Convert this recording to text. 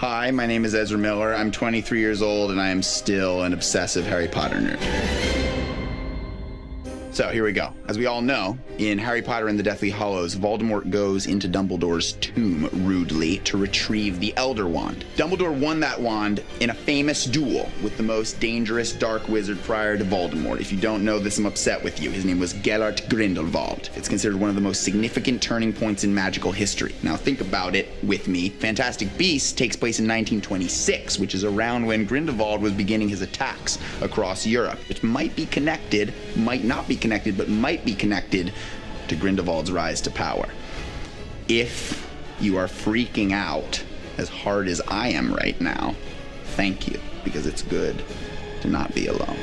Hi, my name is Ezra Miller. I'm 23 years old and I am still an obsessive Harry Potter nerd. So here we go. As we all know, in Harry Potter and the Deathly Hollows, Voldemort goes into Dumbledore's tomb rudely to retrieve the Elder Wand. Dumbledore won that wand in a famous duel with the most dangerous dark wizard prior to Voldemort. If you don't know this, I'm upset with you. His name was Gellert Grindelwald. It's considered one of the most significant turning points in magical history. Now think about it with me. Fantastic Beasts takes place in 1926, which is around when Grindelwald was beginning his attacks across Europe. It might be connected, might not be connected, but might be connected to Grindelwald's rise to power. If you are freaking out as hard as I am right now, thank you, because it's good to not be alone.